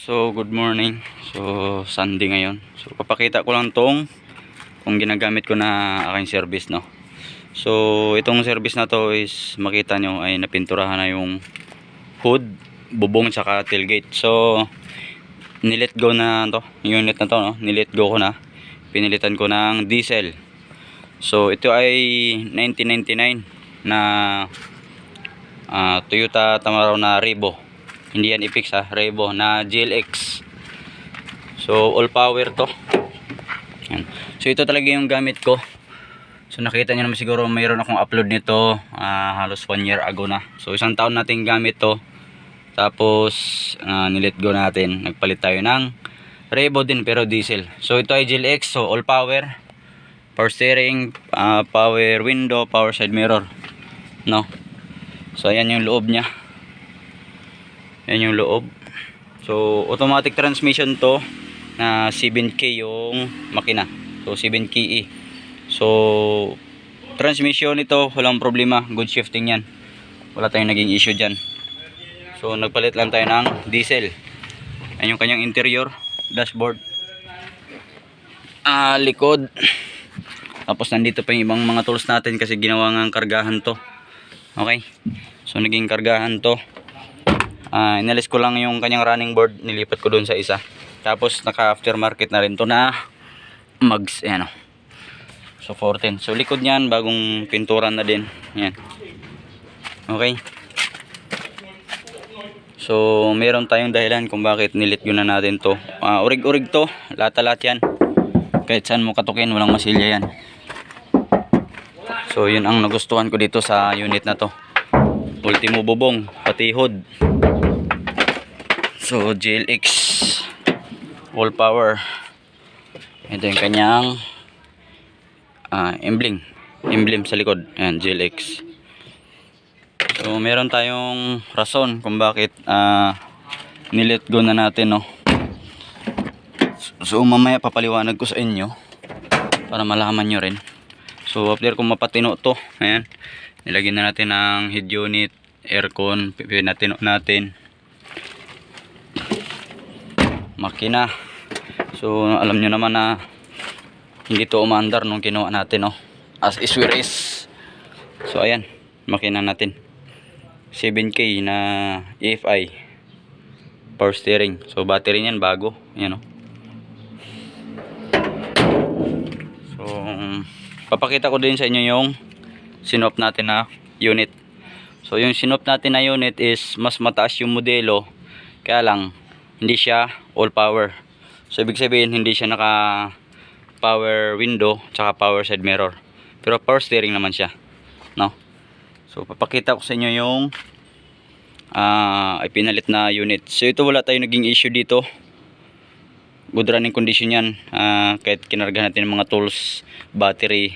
So, good morning. So, Sunday ngayon. So, papakita ko lang tong kung ginagamit ko na aking service, no. So, itong service na to is makita nyo ay napinturahan na yung hood, bubong, tsaka tailgate. So, nilet go na to, unit na to, no. Nilet go ko na. Pinilitan ko ng diesel. So, ito ay 1999 na ah, Toyota Tamaraw na Revo hindi yan i-fix ha? Revo na GLX so all power to. Yan. so ito talaga yung gamit ko. So nakita nyo naman siguro mayroon akong upload nito ah, halos 1 year ago na. So isang taon natin gamit to. Tapos uh, nilet go natin. Nagpalit tayo ng Revo din pero diesel. So ito ay GLX so all power. Power steering ah, power window power side mirror. No? So ayan yung loob niya yan yung loob. So automatic transmission to na 7K yung makina. So 7K E. So transmission ito walang problema. Good shifting yan. Wala tayong naging issue dyan. So nagpalit lang tayo ng diesel. Yan yung kanyang interior dashboard. Ah likod. Tapos nandito pa yung ibang mga tools natin kasi ginawa nga kargahan to. Okay? So naging kargahan to Ah, inalis ko lang yung kanyang running board, nilipat ko doon sa isa. Tapos naka aftermarket na rin to na mugs, ayan o. So 14. So likod niyan, bagong pinturan na din. Ayan. Okay. So meron tayong dahilan kung bakit nilit na natin to. Ah, urig-urig to, lahat-lahat yan. Kahit saan mo katukin, walang masilya yan. So yun ang nagustuhan ko dito sa unit na to. Ultimo bubong, pati hood. So, GLX All power. Ito yung kanyang ah, emblem. Emblem sa likod. Ayan, GLX So, meron tayong rason kung bakit ah, nilet go na natin no? So, mamaya papaliwanag ko sa inyo para malaman nyo rin. So, after kung mapatino to Ayan Nilagyan na natin ng head unit Aircon Pinatino natin makina. So alam nyo naman na hindi to umandar nung kinuha natin no as is where is. So ayan makina natin. 7k na EFI power steering. So battery niyan bago. Ayan no so papakita ko din sa inyo yung sinop natin na unit. So yung sinop natin na unit is mas mataas yung modelo. Kaya lang hindi siya all power. So ibig sabihin hindi siya naka power window tsaka power side mirror. Pero power steering naman siya. No? So papakita ko sa inyo yung ah ipinalit na unit. So ito wala tayong naging issue dito. Good running condition yan. Ah, kahit kinarga natin ng mga tools, battery,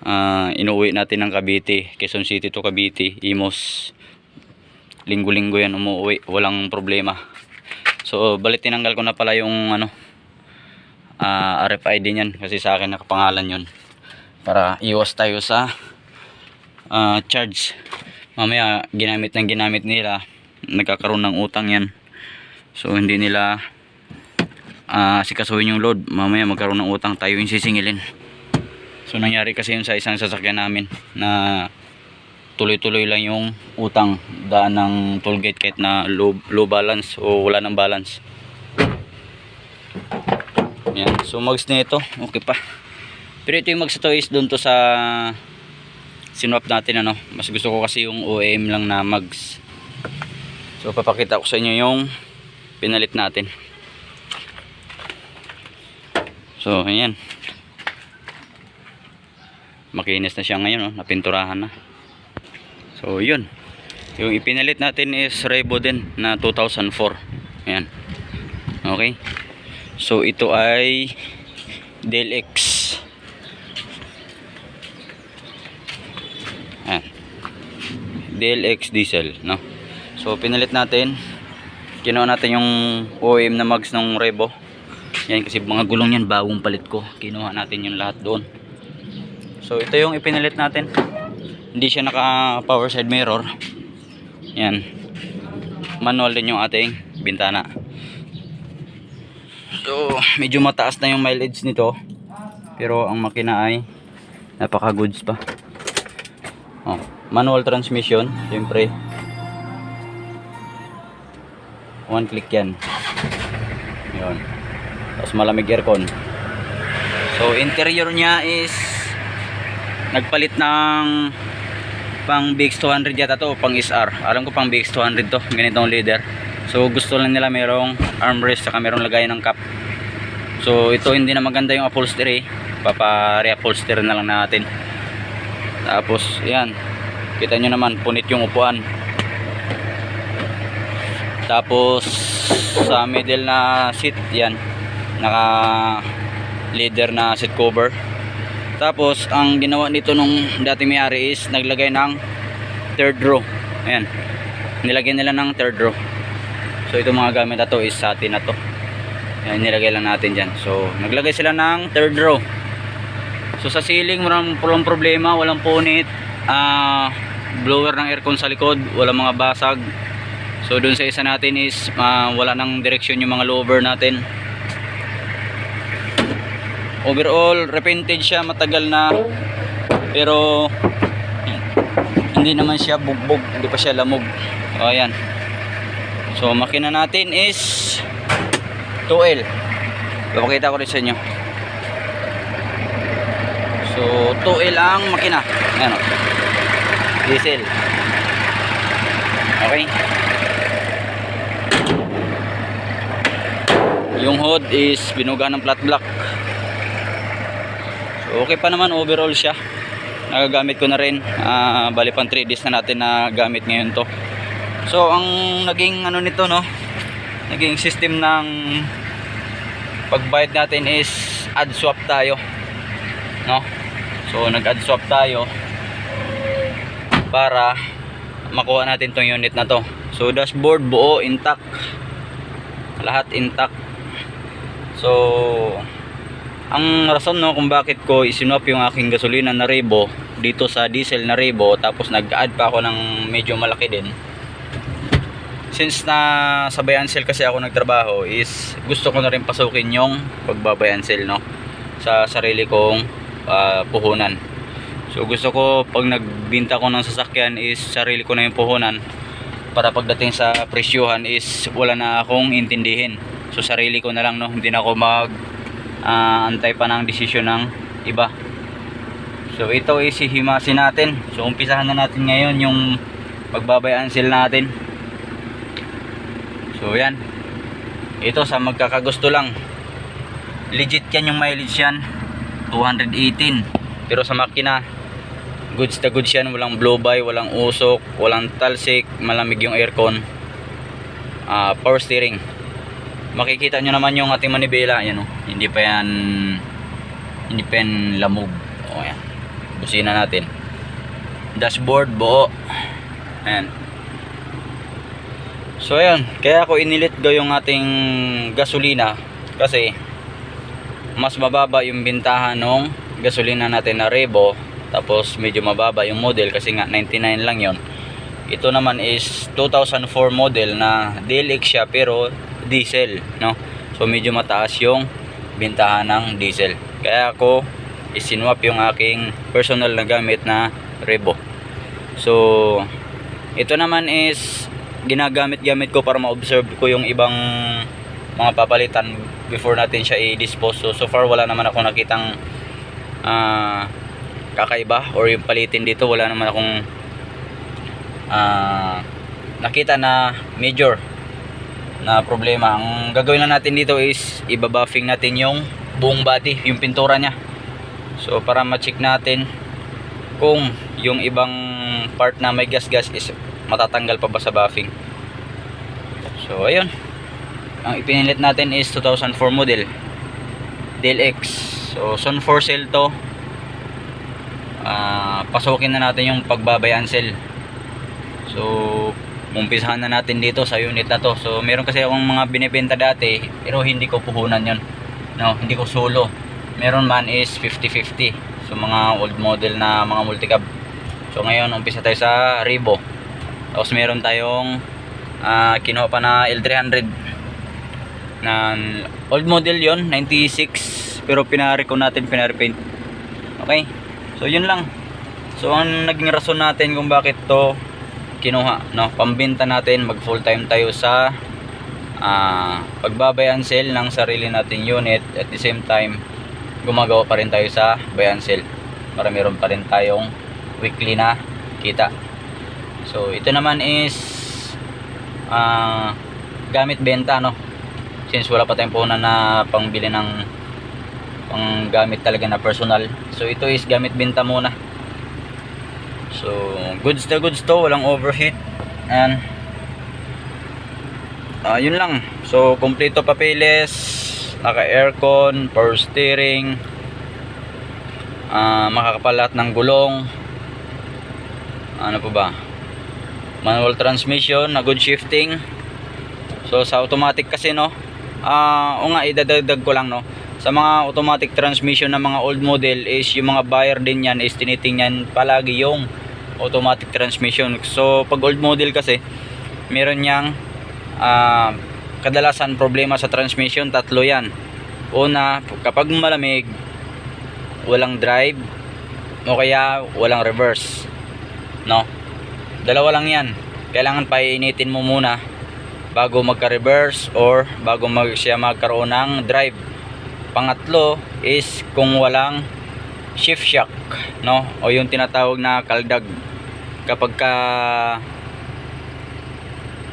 ah inuwi natin ng Cavite, Quezon City to Cavite, Imos. Linggo-linggo yan umuwi, walang problema. So, balik tinanggal ko na pala yung ano ah, RFID niyan kasi sa akin nakapangalan yon para iwas tayo sa ah, charge. Mamaya ginamit ng ginamit nila, nagkakaroon ng utang yan. So, hindi nila ah, sikasuhin yung load. Mamaya magkaroon ng utang tayo yung sisingilin. So, nangyari kasi yun sa isang sasakyan namin na tuloy-tuloy lang yung utang daan ng toll gate kahit na low, low balance o wala ng balance. Yan so mags na ito. Okay pa. Pero ito yung mags ito is doon to sa sinwap natin ano. Mas gusto ko kasi yung OEM lang na mags. So papakita ko sa inyo yung pinalit natin. So ayan. Makinis na siya ngayon no? napinturahan na So, yun. Yung ipinalit natin is Revo din na 2004. Ayan. Okay. So, ito ay DLX. Ayan. DLX diesel, no? So, pinalit natin. Kinuha natin yung OEM na mags ng Revo. Yan kasi mga gulong yan bagong palit ko. Kinuha natin yung lahat doon. So, ito yung ipinalit natin hindi siya naka power side mirror yan manual din yung ating bintana So, medyo mataas na yung mileage nito. Pero ang makina ay napaka goods pa. Oh, manual transmission, siyempre. One click yan. Yun. Tapos malamig aircon. So, interior niya is nagpalit ng pang BX200 yata to, pang SR. Alam ko pang BX200 to, ganitong leader. So, gusto lang nila merong armrest saka merong lagayan ng cup. So, ito hindi na maganda yung upholstery. Papa-reupholster na lang natin. Tapos, yan. Kita nyo naman, punit yung upuan. Tapos, sa middle na seat, yan. Naka leather na seat cover. Tapos, ang ginawa nito nung dati may-ari is naglagay ng third row. Ayan. Nilagay nila ng third row. So, itong mga gamit na to is sa atin na to. Ayan, nilagay lang natin dyan. So, naglagay sila ng third row. So, sa ceiling, walang, walang problema, walang punit. Ah, blower ng aircon sa likod, walang mga basag. So, dun sa isa natin is ah, wala nang direksyon yung mga lower natin. Overall, repainted siya, matagal na. Pero, hindi naman siya bugbog, hindi pa siya lamog. O, ayan. So, makina natin is 2L. Papakita ko rin sa inyo. So, 2L ang makina. Ayan o. Diesel. Okay. Yung hood is binuga ng flat black. Okay pa naman overall siya. Nagagamit ko na rin. Ah, bali pang 3 days na natin na gamit ngayon to. So, ang naging ano nito no, naging system ng pagbayad natin is add swap tayo. No? So, nag-add swap tayo para makuha natin tong unit na to. So, dashboard buo, intact. Lahat intact. So, ang rason no kung bakit ko isinop yung aking gasolina na Rebo dito sa diesel na Rebo tapos nag-add pa ako ng medyo malaki din. Since na sa Bayansel kasi ako nagtrabaho is gusto ko na rin pasukin yung pagbabayansel no sa sarili kong ah, puhunan. So gusto ko pag nagbinta ko ng sasakyan is sarili ko na yung puhunan para pagdating sa presyuhan is wala na akong intindihin. So sarili ko na lang no hindi na ako mag ah, antay pa ng desisyon ng iba so ito is hihimasin natin so umpisahan na natin ngayon yung pagbabayansel natin So yan. Ito sa magkakagusto lang. Legit yan yung mileage yan. 218. Pero sa makina, goods na goods yan. Walang blow by, walang usok, walang talsik, malamig yung aircon. Ah, power steering. Makikita nyo naman yung ating manibela. Yan, oh. Hindi pa yan hindi pa yan lamog. O yan. Busina natin. Dashboard buo. Ayan. So ayun, kaya ako inilit go yung ating gasolina kasi mas mababa yung bintahan ng gasolina natin na Rebo tapos medyo mababa yung model kasi nga 99 lang yon. Ito naman is 2004 model na DLX siya pero diesel, no? So medyo mataas yung bintahan ng diesel. Kaya ako isinwap yung aking personal na gamit na Rebo. So ito naman is ginagamit-gamit ko para ma-observe ko yung ibang mga papalitan before natin siya i-dispose. So, so far wala naman ako nakitang ah, kakaiba or yung palitin dito wala naman akong ah, nakita na major na problema. Ang gagawin lang natin dito is ibabuffing natin yung buong body, yung pintura niya. So para ma-check natin kung yung ibang part na may gas-gas is matatanggal pa ba sa buffing. So ayun. Ang ipinilit natin is 2004 model. DLX. So Sun 4 cell to. Ah, pasukin na natin yung pagbabayan cell. So umpisahan na natin dito sa unit na to. So meron kasi akong mga binebenta dati pero hindi ko puhunan yon. No, hindi ko solo. Meron man is 50-50. So mga old model na mga multicab. So ngayon umpisa tayo sa Revo. Tapos meron tayong ah, kinuha pa na L300 na old model yon 96 pero pinare ko natin pinare-paint okay so yun lang so ang naging rason natin kung bakit to kinuha no? Pambenta natin mag full time tayo sa ah pagbabayan sale ng sarili nating unit. At the same time gumagawa pa rin tayo sa bayan sale. Para meron pa rin tayong weekly na kita. So ito naman is ah gamit benta no? Since wala pa tayong puhunan na pangbili ng pang gamit talaga na personal. So ito is gamit benta muna so goods na goods to walang overheat. And ah yun lang. So kompleto papeles naka aircon power steering ah makakapalat ng gulong. Ano pa ba? Manual transmission na good shifting. So sa automatic kasi no? Ah o nga idadagdag ko lang no? Sa mga automatic transmission ng mga old model is yung mga buyer din yan is tinitingnan palagi yung automatic transmission. So pag old model kasi meron niyang ah, kadalasan problema sa transmission tatlo yan. Una kapag malamig walang drive o kaya walang reverse no? Dalawa lang yan. Kailangan painitin mo muna bago magka-reverse or bago mag siya magkaroon ng drive. Pangatlo is kung walang shift shock no? O yung tinatawag na kaldag. Kapag ka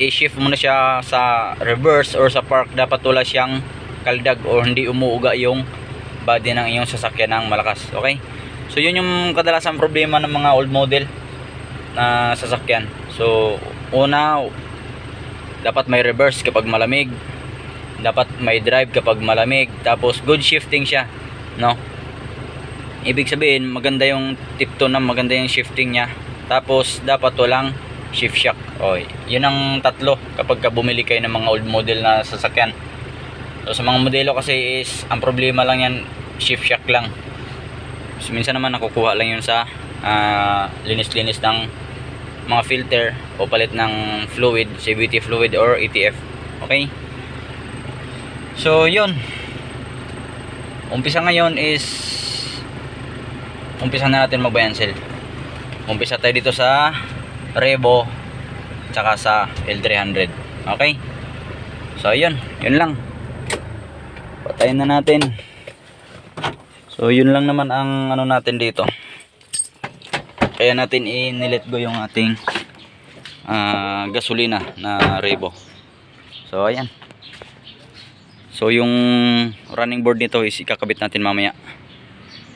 i-shift mo na siya sa reverse or sa park dapat wala siyang kaldag or hindi umuuga yung body ng iyong sasakyan ng malakas okay? So yun yung kadalasan problema ng mga old model na sasakyan. So una dapat may reverse kapag malamig. Dapat may drive kapag malamig. Tapos good shifting siya no ibig sabihin maganda yung tipto na maganda yung shifting niya tapos dapat walang shift shock oy yun ang tatlo kapag ka bumili kayo ng mga old model na sasakyan so sa mga modelo kasi is ang problema lang yan shift shock lang so, minsan naman nakukuha lang yun sa ah, linis-linis ng mga filter o palit ng fluid, CVT fluid or ETF. Okay? So, yun. Umpisa ngayon is umpisa na natin magbayan sale. Umpisa tayo dito sa Revo tsaka sa L300. Okay? So, yun. Yun lang. Patayin na natin. So, yun lang naman ang ano natin dito kaya natin i-nilet go yung ating ah, gasolina na Revo so ayan so yung running board nito is ikakabit natin mamaya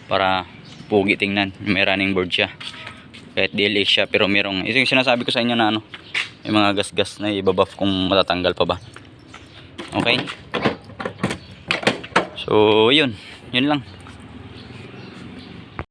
para pugi tingnan. May running board siya. Kahit DLX siya pero merong ito yung sinasabi ko sa inyo na ano may mga gas-gas na ibabuff kung matatanggal pa ba. Okay? So yun. Yun lang